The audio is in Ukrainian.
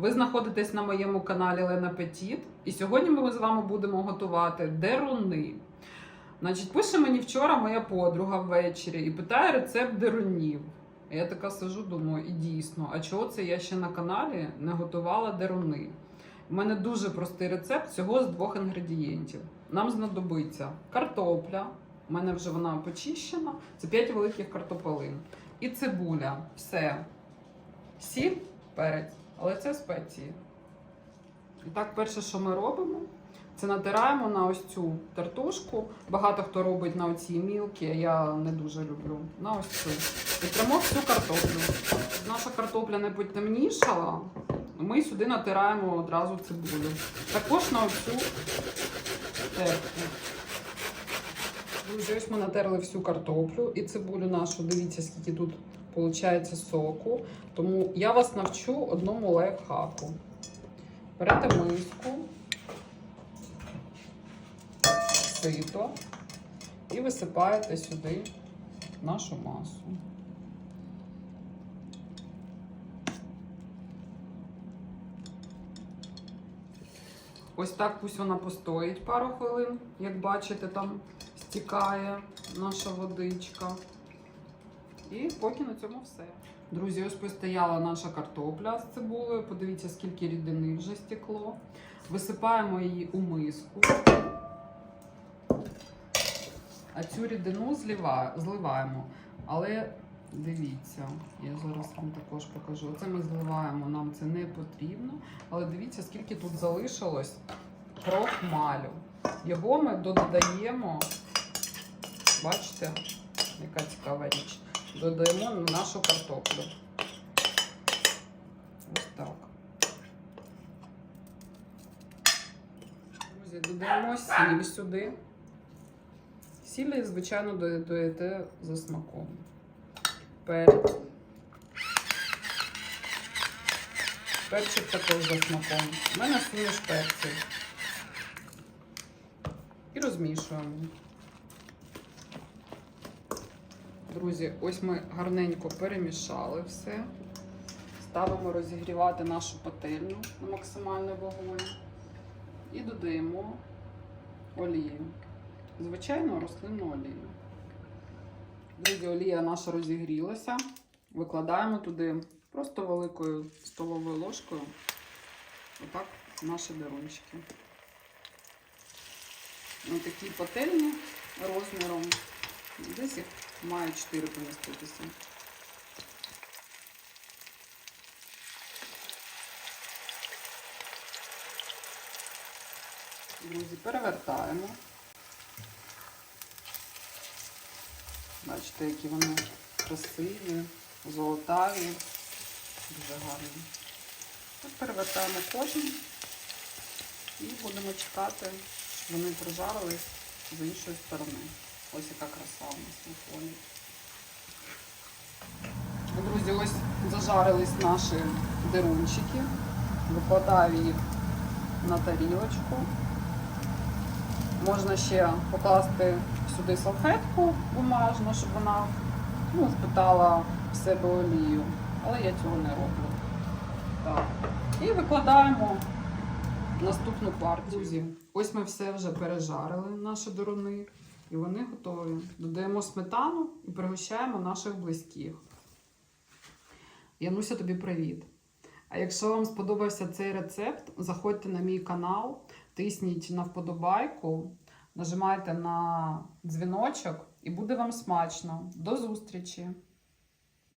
Ви знаходитесь на моєму каналі Лена Петіт, і сьогодні ми з вами будемо готувати деруни. Значить, пише мені вчора моя подруга ввечері і питає рецепт дерунів. Я така сижу, думаю, і дійсно, а чого це я ще на каналі не готувала деруни? У мене дуже простий рецепт всього з двох інгредієнтів. Нам знадобиться картопля. У мене вже вона почищена. Це 5 великих картополин. І цибуля. Все. Сіль, перець. Але це спеції. І так, перше, що ми робимо, це натираємо на ось цю тартушку. Багато хто робить на оці мілкі, я не дуже люблю. На ось цю. І тремо всю картоплю. Наша картопля не потемнішала. Ми сюди натираємо одразу цибулю. Також на оцю терку. Друзі, ось ми натерли всю картоплю і цибулю нашу. Дивіться, скільки тут виходить соку. Тому я вас навчу одному лайфхаку. Берете миску, сито і висипаєте сюди нашу масу. Ось так пусть вона постоїть пару хвилин. Як бачите, там стікає наша водичка. І поки на цьому все. Друзі, ось постояла наша картопля з цибулею. Подивіться, скільки рідини вже стекло. Висипаємо її у миску. А цю рідину зливаємо. Але дивіться, я зараз вам також покажу. Це ми зливаємо, нам це не потрібно. Але дивіться, скільки тут залишилось крохмалю. Його ми додаємо, бачите, яка цікава річ. Додаємо нашу картоплю. Ось так. Друзі, додаємо сіль сюди. Сіль, звичайно, додаєте за смаком. Перець. Перчик також за смаком. У мене суміш перців. І розмішуємо. Друзі, ось ми гарненько перемішали все. Ставимо розігрівати нашу пательню на максимальний вогонь. І додаємо олію. Звичайно, рослинну олію. Друзі, олія наша розігрілася. Викладаємо туди просто великою столовою ложкою. Отак наші дерунчики. На такій пательні розміром. Десь їх має 4 поміститися. Друзі, перевертаємо. Бачите, які вони красиві, золотаві, дуже гарні. От перевертаємо кожен і будемо чекати, щоб вони прожарились з іншої сторони. Ось яка краса у нас на фоні. Друзі, ось зажарились наші дерунчики. Викладаю їх на тарілочку. Можна ще покласти сюди салфетку бумажну, щоб вона ну, впитала в себе олію. Але я цього не роблю. Так. І викладаємо наступну партію. Друзі, ось ми все вже пережарили, наші дуруни, і вони готові. Додаємо сметану і пригощаємо наших близьких. Януся, тобі привіт! А якщо вам сподобався цей рецепт, заходьте на мій канал, тисніть на вподобайку, нажимайте на дзвіночок і буде вам смачно. До зустрічі!